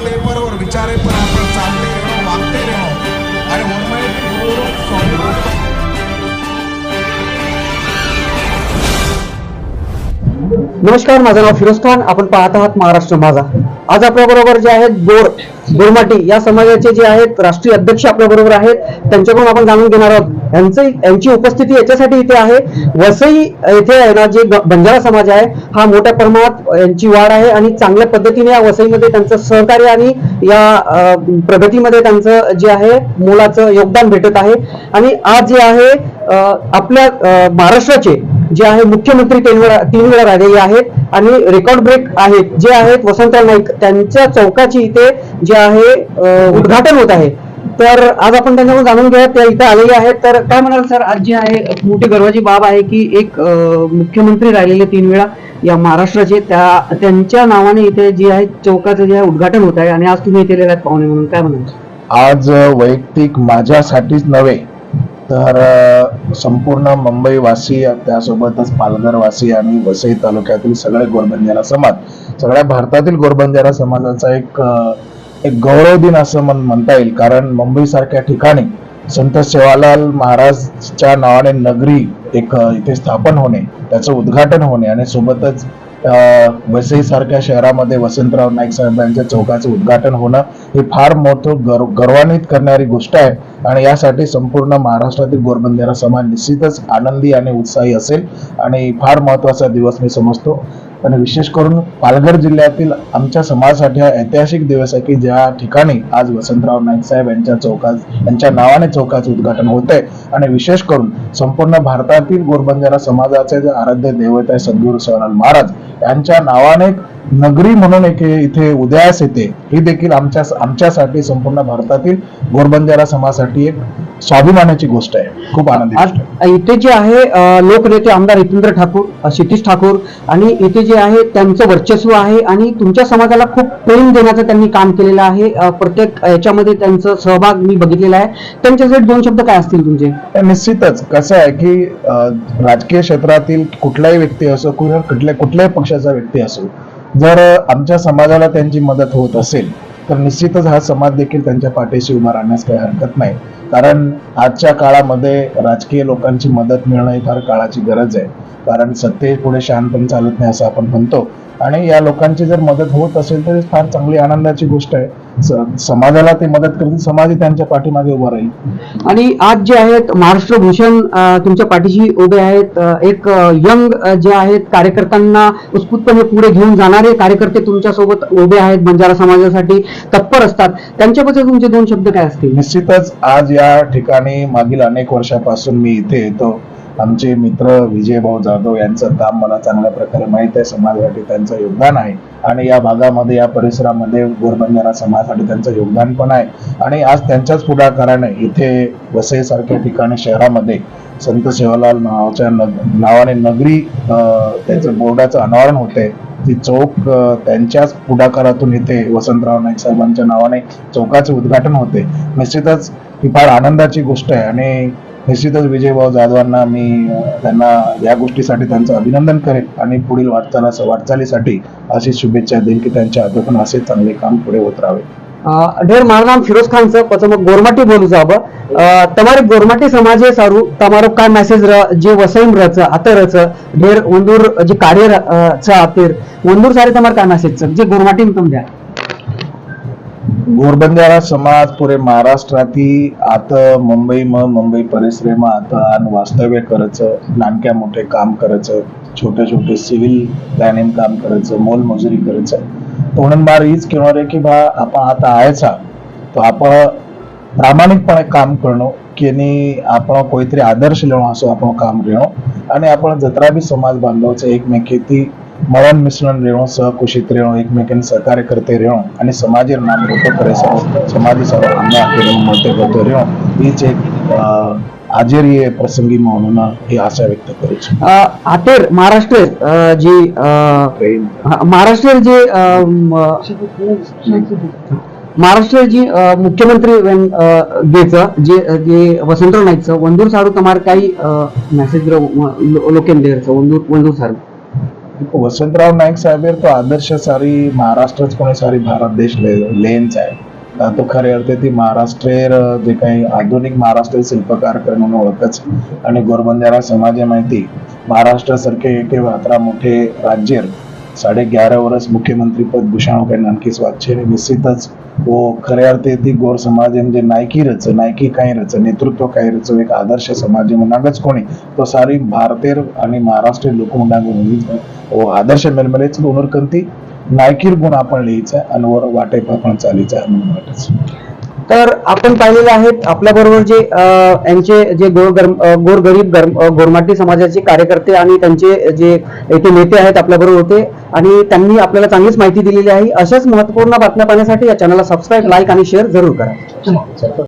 ते बरोबर विचारे पण आपण नमस्कार माझं नाव फिरोज खान. आपण पाहत आहात महाराष्ट्र माझा. आज आपल्या बरोबर जे आहेत गोर बोरमाटी या समाजाचे जे आहेत राष्ट्रीय अध्यक्ष आपल्या बरोबर आहेत. त्यांच्याकडून आपण जाणून घेणार आहोत. यांचं यांची उपस्थिती याच्यासाठी इथे आहे. वसई येथे आहे ना जे बंजारा समाज आहे हा मोठ्या प्रमाणात यांची वाढ आहे आणि चांगल्या पद्धतीने या वसईमध्ये त्यांचं सहकार्य आणि या प्रगतीमध्ये त्यांचं जे आहे मोलाचं योगदान भेटत आहे. आणि आज जे आहे आपल्या महाराष्ट्राचे जे आहे मुख्यमंत्री तीन वेळा तीन वेळा राहिलेले आहेत आणि रेकॉर्ड ब्रेक आहेत. जे आहेत वसंतराव नाईक त्यांच्या चौकाची इथे जे आहे उद्घाटन होत आहे. तर आज आपण त्यांच्याकडून जाणून घेऊया त्या इथे आलेले आहेत. तर काय म्हणाल सर आज जे आहे मोठी गर्वाची बाब आहे की एक मुख्यमंत्री राहिलेले तीन वेळा या महाराष्ट्राचे त्या त्यांच्या नावाने इथे जे आहे चौकाचं जे आहे उद्घाटन होत आहे. आणि आज तुम्ही इथे आलेले आहेत पाहुणे म्हणून. काय म्हणाल? आज वैयक्तिक माझ्यासाठीच नव्हे तर संपूर्ण मुंबईवासी त्यासोबतच पालघरवासी आणि वसई तालुक्यातील सगळे गोरबंजारा समाज सगळ्या भारतातील गोरबंजारा समाजाचा एक एक गौरव दिन असं म्हण- म्हणता येईल. कारण मुंबईसारख्या ठिकाणी संत सेवालाल महाराजच्या नावाने नगरी एक इथे स्थापन होणे त्याचं उद्घाटन होणे आणि सोबतच वसई सारख्या शहरामध्ये वसंतराव नाईक साहेबांच्या चौकाचं उद्घाटन होणं ही फार मोठं गर्व गर्वान्वित करणारी गोष्ट आहे. आणि यासाठी संपूर्ण महाराष्ट्रातील गोरबंदेरा समाज निश्चितच आनंदी आणि उत्साही असेल. आणि फार महत्त्वाचा दिवस मी समजतो. पण विशेष करून पालघर जिल्ह्यातील आमच्या समाजासाठी हा ऐतिहासिक दिवस आहे की ज्या ठिकाणी आज वसंतराव नाईक साहेब यांच्या चौकात यांच्या नावाने चौकाचं उद्घाटन होत आहे आणि विशेष करून संपूर्ण भारतातील गोरबंजारा समाजाचे जे आराध्य दैवत आहे सद्गुरू सवराल महाराज यांच्या नावाने नगरी म्हणून एक इथे उदयास येते ही देखील आमच्या आमच्यासाठी संपूर्ण भारतातील गोरबंजारा समाजासाठी एक स्वाभिमानाची गोष्ट आहे. खूप आनंदी. इथे जे आहे लोकनेते आमदार हितेंद्र ठाकूर क्षितिश ठाकूर आणि इथे जे आहे त्यांचं वर्चस्व आहे आणि तुमच्या समाजाला खूप प्रेम देण्याचं त्यांनी काम केलेलं आहे. प्रत्येक याच्यामध्ये त्यांचं सहभाग मी बघितलेला आहे. त्यांच्यासाठी दोन शब्द काय असतील तुमचे? निश्चितच. कसं आहे की राजकीय क्षेत्रातील कुठलाही व्यक्ती असो कुठल्या कुठल्याही पक्षाचा व्यक्ती असो जर आमच्या समाजाला त्यांची मदत होत असेल तर निश्चितच हा समाज देखील त्यांच्या पाठीशी उभा राहण्यास काही हरकत नाही. कारण आजच्या काळामध्ये राजकीय लोकांची मदत मिळणं ही फार काळाची गरज आहे. कारण सत्ते पुढे शहाणपण चालत नाही असं आपण म्हणतो. आणि या लोकांची जर मदत होत असेल तर फार चांगली आनंदाची गोष्ट आहे. समाजाला ते मदत करतील समाजही त्यांच्या पाठीमागे उभा राहील. आणि आज जे आहेत महाराष्ट्र भूषण तुमच्या पाठीशी उभे आहेत. एक यंग जे आहेत कार्यकर्त्यांना उत्स्फूर्तपणे पुढे घेऊन जाणारे कार्यकर्ते तुमच्यासोबत उभे आहेत बंजारा समाजासाठी तत्पर असतात. त्यांच्याबद्दल तुमचे दोन शब्द काय असतील? निश्चितच आज या ठिकाणी मागील अनेक वर्षापासून मी इथे येतो. आमचे मित्र विजय भाऊ जाधव यांचं काम मला चांगल्या प्रकारे माहीत आहे. समाजासाठी त्यांचं योगदान आहे. आणि या भागामध्ये या परिसरामध्ये गोरबंजारा समाजासाठी त्यांचं योगदान पण आहे. आणि आज त्यांच्याच पुढाकाराने इथे वसईसारख्या ठिकाणी शहरामध्ये संत सेवालाल नावाच्या नग- नावाने नगरी अं, त्याचं बोर्डाचं अनावरण होते ती चौक त्यांच्याच पुढाकारातून इथे वसंतराव नाईक साहेबांच्या नावाने चौकाचे उद्घाटन होते निश्चितच ही फार आनंदाची गोष्ट आहे. आणि निश्चितच विजयभाऊ जाधवांना मी अं, त्यांना या गोष्टीसाठी त्यांचं अभिनंदन करेन आणि पुढील वाटचाला वाटचालीसाठी अशी शुभेच्छा देईन की त्यांच्या हातून असे चांगले काम पुढे होत राहावे અ, ઢેર મારું નામ ફિરોઝ ખાન છે પછી હું ગોરમાટી બોલું છું હવે અ, તમારી ગોરમાટી સમાજે સારું તમારો काय મેસેજ જે વસઈમ રહ છે આતે રહ છે ઢેર વંદુર જે કાર્ય અ, છે આતેર વંદુર સારી તમારે काय મેસેજ છે જે ગોરમાટી તમે द्या गोरबंजारा समाज पुरे महाराष्ट्रातील आता मुंबईમાં मुंबई परिसरेમાં आता वास्तव्य करायचं नानक्या मोठे काम करायचं छोटे छोटे सिव्हिल प्लॅनिंग काम करायचं मोलमजुरी करायचं. म्हणून मार हीच कहणार आहे की बा आपण आता आहेचा तो आपण प्रामाणिकपणे काम करणं की नी आपण कोणीतरी आदर्श लेणं असं आपण काम रेणं आणि आपण जत्रा बी समाज बांधवचं एकमेकी मरण मिसळून रेणू सहकुशीत रेणू एकमेकांनी सहकार्य करते रेणू आणि समाज नाम लोक करे समाज सर्व आम्ही आपल्याला मते करतो रेणू. हीच एक हाजेर प्रसंगी म्हणून ही आशा व्यक्त करायची हातेर महाराष्ट्र जी महाराष्ट्र जे महाराष्ट्र जी मुख्यमंत्री डेचं जे जे वसंतराव नाईकचं वंदूर सारू तमार काही मेसेज लोकेन देरचं वंदूर वंदूर सारू वसंतराव नाईक साहेब तो आदर्श सारी महाराष्ट्रच कोणी सारी भारत देश ले- लेन्स आहे. तो खऱ्या अर्थी ती महाराष्ट्रीय जे काही आधुनिक महाराष्ट्र शिल्पकार म्हणून ओळखच आणि गोरबंजारा समाज माहिती. महाराष्ट्रासारखे एक अतरा मोठे राज्य साडे ग्यारह वर्ष मुख्यमंत्री पद भूषण के नानकी स्वाच्छे निश्चितच वो खऱ्या अर्थी ती गोर समाज आहे म्हणजे नायकी रच नायकी काही रच नेतृत्व काही रच एक आदर्श समाज आहे म्हणागच कोणी तो सारी भारतीय आणि महाराष्ट्रीय लोक म्हणाग वो आदर्श मेलमेलेच उनर कंती नायकीर गुण आपण लिहायचा आणि वर वाटे आपण चालीचा आहे म्हणून वाटच तर आपण पाहिलेले आहेत आपल्या बरोबर जे यांचे जे गोर गोर गरीब गोरमाटी समाजाचे कार्यकर्ते आणि त्यांचे जे येथे नेते आहेत आपल्या बरोबर होते आणि त्यांनी आपल्याला चांगलीच माहिती दिलेली आहे. अशाच महत्त्वपूर्ण बातम्या पाहण्यासाठी या चॅनलला सबस्क्राईब लाईक आणि शेअर जरूर करा.